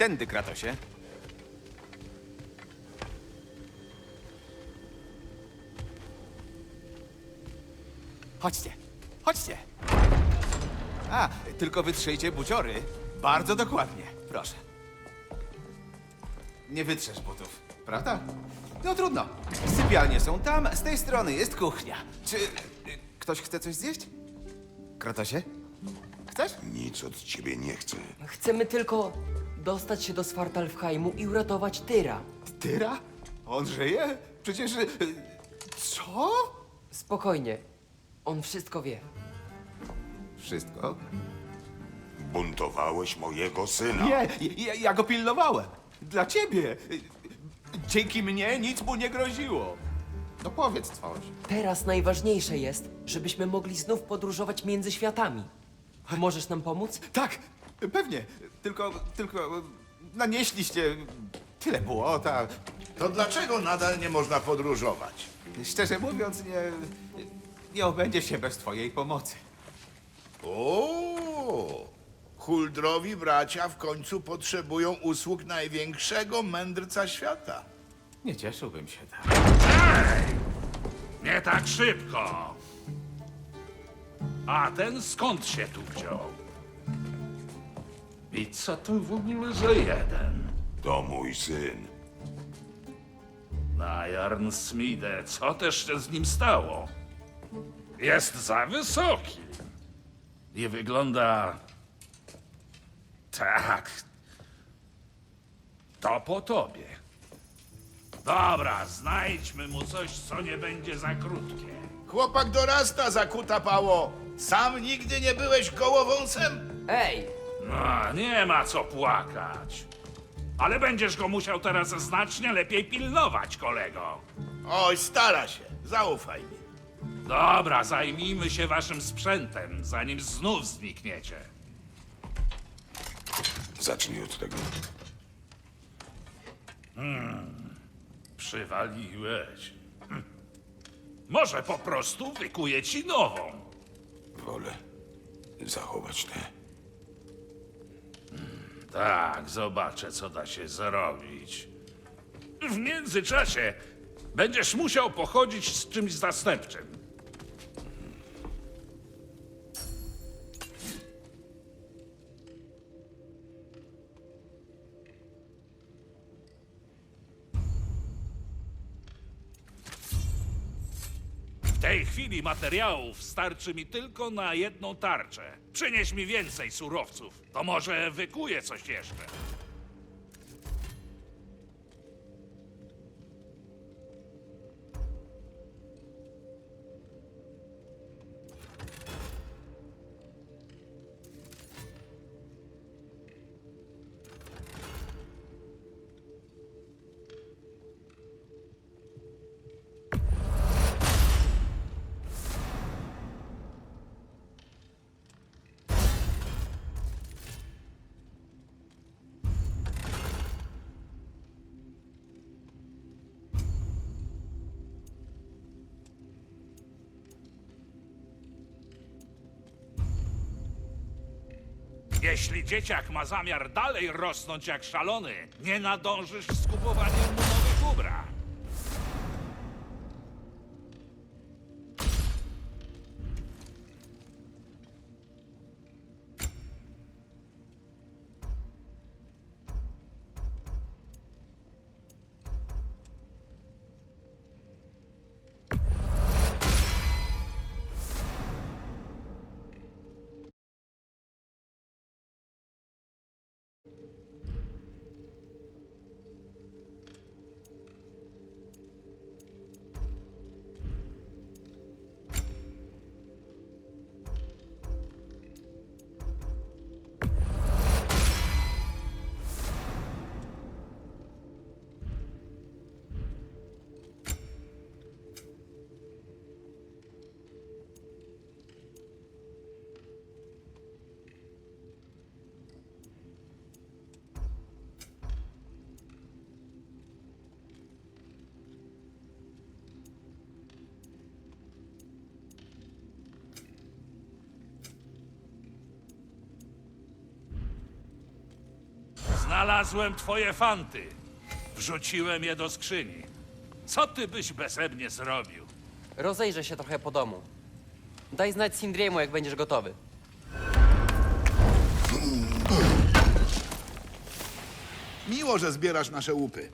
Tędy, Kratosie. Chodźcie, chodźcie. A, tylko wytrzyjcie buciory. Bardzo dokładnie, proszę. Nie wytrzesz butów, prawda? No trudno. Sypialnie są tam, z tej strony jest kuchnia. Czy y, ktoś chce coś zjeść? Kratosie? Chcesz? Nic od ciebie nie chcę. Chcemy tylko dostać się do Svartalfheimu i uratować Tyra. Tyra? On żyje? Przecież... y, Co? Spokojnie. On wszystko wie. Wszystko? Buntowałeś mojego syna. Nie, ja, ja go pilnowałem. Dla ciebie. Dzięki mnie nic mu nie groziło. No powiedz coś. Teraz najważniejsze jest, żebyśmy mogli znów podróżować między światami. Możesz nam pomóc? Tak, pewnie. Tylko, tylko nanieśliście tyle błota. To dlaczego nadal nie można podróżować? Szczerze mówiąc, nie, nie obędzie się bez twojej pomocy. O, Huldrowi bracia w końcu potrzebują usług największego mędrca świata. Nie cieszyłbym się tak. Nie tak szybko. A ten skąd się tu wziął? I co to w ogóle za jeden? To mój syn. Najarn Smide, co też się z nim stało? Jest za wysoki. Nie wygląda... Tak. To po tobie. Dobra, znajdźmy mu coś, co nie będzie za krótkie. Chłopak dorasta, zakuta pało. Sam nigdy nie byłeś gołowąsem? Ej! No, nie ma co płakać. Ale będziesz go musiał teraz znacznie lepiej pilnować, kolego. Oj, stara się. Zaufaj mi. Dobra, zajmijmy się waszym sprzętem, zanim znów znikniecie. Zacznij od tego. Przywaliłeś. Hm. Może po prostu wykuję ci nową. Wolę zachować tę. Tak, zobaczę, co da się zrobić. W międzyczasie będziesz musiał pochodzić z czymś zastępczym. Chwili materiałów starczy mi tylko na jedną tarczę. Przynieś mi więcej surowców. To może wykuję coś jeszcze. Jeśli dzieciak ma zamiar dalej rosnąć jak szalony, nie nadążysz z Znalazłem twoje fanty. Wrzuciłem je do skrzyni. Co ty byś beze mnie zrobił? Rozejrzę się trochę po domu. Daj znać Sindriemu, jak będziesz gotowy. Miło, że zbierasz nasze łupy.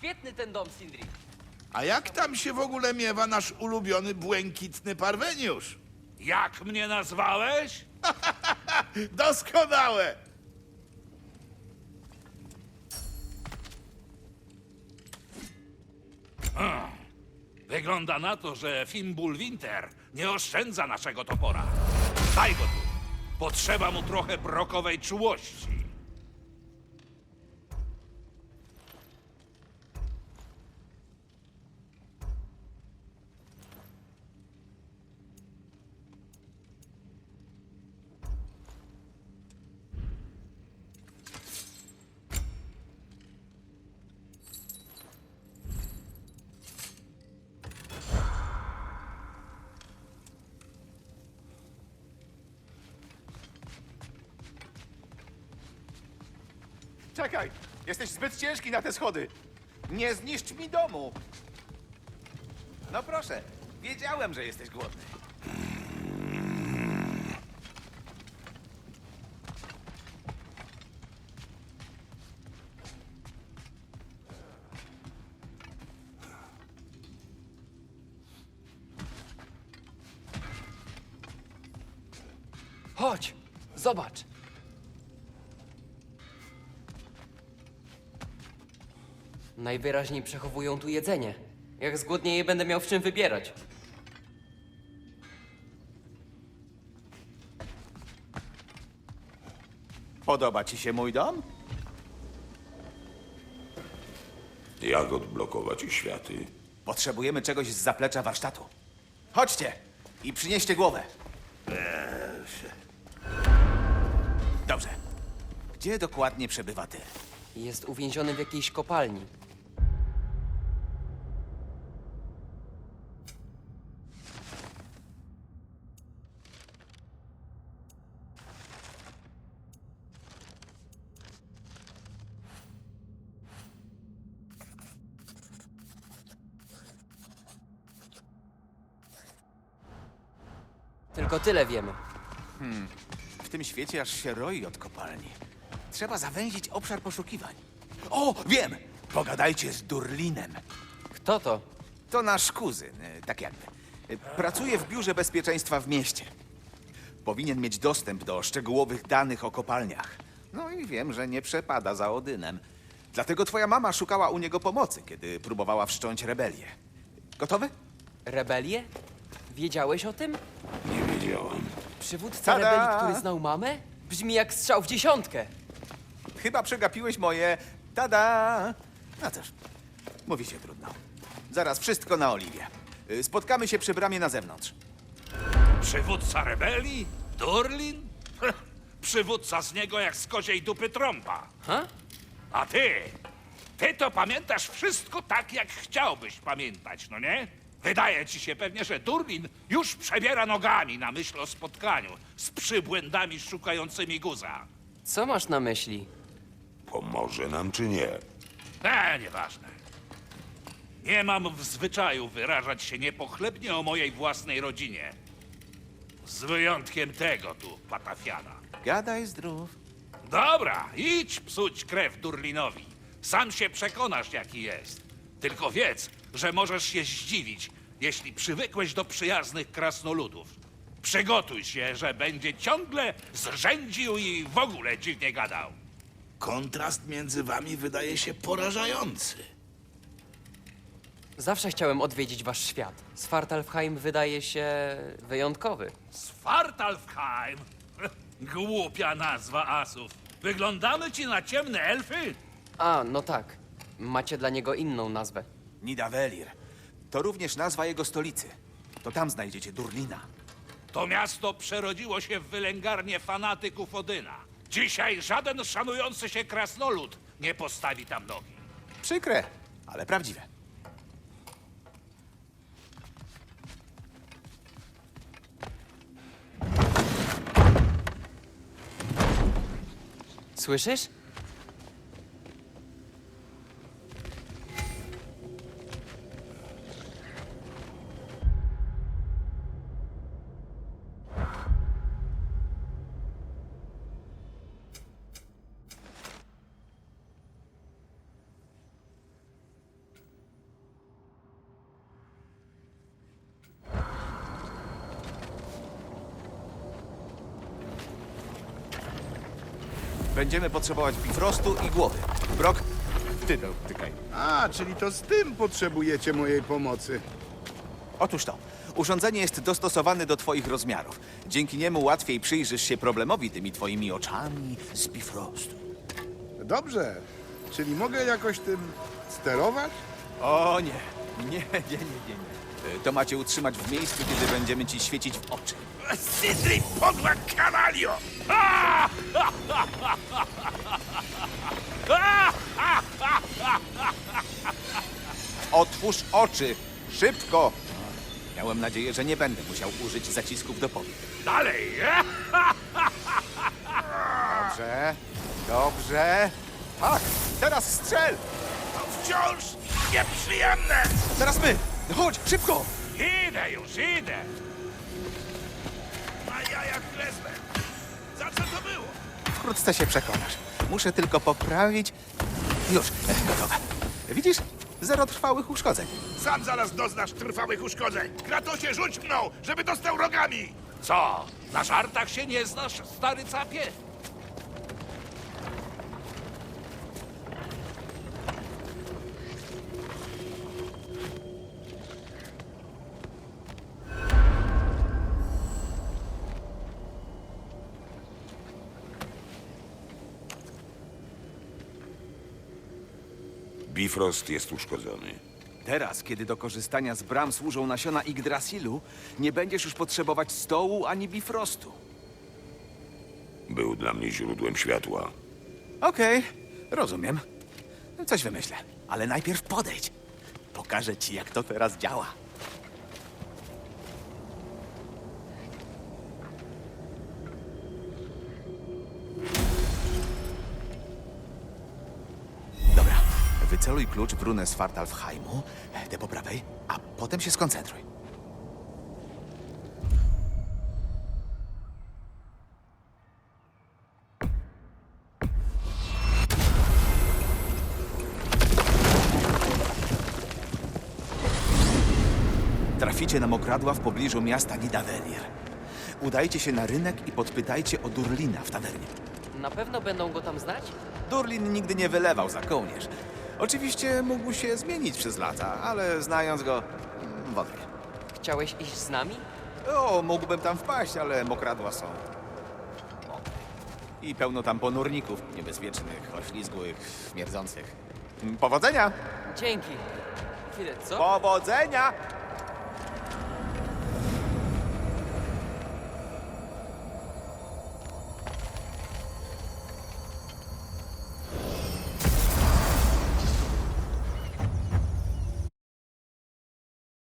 Świetny ten dom, Sindri. A jak tam się w ogóle miewa nasz ulubiony błękitny parweniusz? Jak mnie nazwałeś? Doskonałe! Wygląda na to, że Fimbul Winter nie oszczędza naszego topora. Daj go tu. Potrzeba mu trochę brokowej czułości. Czekaj! Jesteś zbyt ciężki na te schody! Nie zniszcz mi domu! No proszę, wiedziałem, że jesteś głodny. Chodź, zobacz. Najwyraźniej przechowują tu jedzenie. Jak zgłodnieję, będę miał w czym wybierać. Podoba ci się mój dom? Jak odblokować światy? Potrzebujemy czegoś z zaplecza warsztatu. Chodźcie i przynieście głowę. Dobrze. Gdzie dokładnie przebywa ty? Jest uwięziony w jakiejś kopalni. Tyle wiemy. W tym świecie aż się roi od kopalni. Trzeba zawęzić obszar poszukiwań. O, wiem! Pogadajcie z Durlinem. Kto to? To nasz kuzyn, e, tak jakby. E, Pracuje w biurze bezpieczeństwa w mieście. Powinien mieć dostęp do szczegółowych danych o kopalniach. No i wiem, że nie przepada za Odynem. Dlatego twoja mama szukała u niego pomocy, kiedy próbowała wszcząć rebelię. Gotowy? Rebelię? Wiedziałeś o tym? Wiedziałem. Przywódca Tada! rebelii, który znał mamę? Brzmi jak strzał w dziesiątkę. Chyba przegapiłeś moje tada. No cóż, mówi się trudno. Zaraz wszystko na Oliwie. Y, Spotkamy się przy bramie na zewnątrz. Przywódca rebelii? Durlin? Przywódca z niego jak z koziej dupy trąba. Ha? A ty? Ty to pamiętasz wszystko tak, jak chciałbyś pamiętać, no nie? Wydaje ci się pewnie, że Durlin już przebiera nogami na myśl o spotkaniu z przybłędami szukającymi guza. Co masz na myśli? Pomoże nam czy nie? E, nieważne. Nie mam w zwyczaju wyrażać się niepochlebnie o mojej własnej rodzinie. Z wyjątkiem tego tu, patafiana. Gadaj zdrów. Dobra, idź psuć krew Durlinowi. Sam się przekonasz, jaki jest. Tylko wiedz, że możesz się zdziwić, jeśli przywykłeś do przyjaznych krasnoludów. Przygotuj się, że będzie ciągle zrzędził i w ogóle dziwnie gadał. Kontrast między wami wydaje się porażający. Zawsze chciałem odwiedzić wasz świat. Svartalfheim wydaje się wyjątkowy. Svartalfheim? Głupia nazwa asów. Wyglądamy ci na ciemne elfy? A, no tak. Macie dla niego inną nazwę. Nidavellir. To również nazwa jego stolicy. To tam znajdziecie Durlina. To miasto przerodziło się w wylęgarnię fanatyków Odyna. Dzisiaj żaden szanujący się krasnolud nie postawi tam nogi. Przykre, ale prawdziwe. Słyszysz? Będziemy potrzebować bifrostu i głowy. Brok, ty dotykaj. A, czyli to z tym potrzebujecie mojej pomocy. Otóż to. Urządzenie jest dostosowane do twoich rozmiarów. Dzięki niemu łatwiej przyjrzysz się problemowi tymi twoimi oczami z bifrostu. Dobrze, czyli mogę jakoś tym sterować? O nie, nie, nie, nie, nie. nie. Y, To macie utrzymać w miejscu, kiedy będziemy ci świecić w oczy. Sidri, podła kanalio! Otwórz oczy! Szybko! Miałem nadzieję, że nie będę musiał użyć zacisków do powiek. Dalej! Dobrze, dobrze. Tak, teraz strzel! To wciąż nieprzyjemne! Teraz my! Chodź, szybko! Idę już, idę! Na jajach klezmę! Za co to było? Wkrótce się przekonasz. Muszę tylko poprawić. Już, e, gotowe. Widzisz? Zero trwałych uszkodzeń. Sam zaraz doznasz trwałych uszkodzeń. Kratosie, rzuć mną, żeby dostał rogami! Co? Na żartach się nie znasz, stary capie? Bifrost jest uszkodzony. Teraz, kiedy do korzystania z bram służą nasiona Yggdrasilu, nie będziesz już potrzebować stołu ani bifrostu. Był dla mnie źródłem światła. Okej, rozumiem. Coś wymyślę, ale najpierw podejdź. Pokażę ci, jak to teraz działa. Wyceluj klucz w runę Svartalfheimu, tę po prawej, a potem się skoncentruj. Traficie na mokradła w pobliżu miasta Nidavellir. Udajcie się na rynek i podpytajcie o Durlina w tawernie. Na pewno będą go tam znać? Durlin nigdy nie wylewał za kołnierz. Oczywiście mógł się zmienić przez lata, ale znając go, mm, wątpię. Chciałeś iść z nami? O, mógłbym tam wpaść, ale mokradła są mokre. I pełno tam ponurników niebezpiecznych, oślizgłych, śmierdzących. Mm, Powodzenia! Dzięki. Chwilę, co? Powodzenia!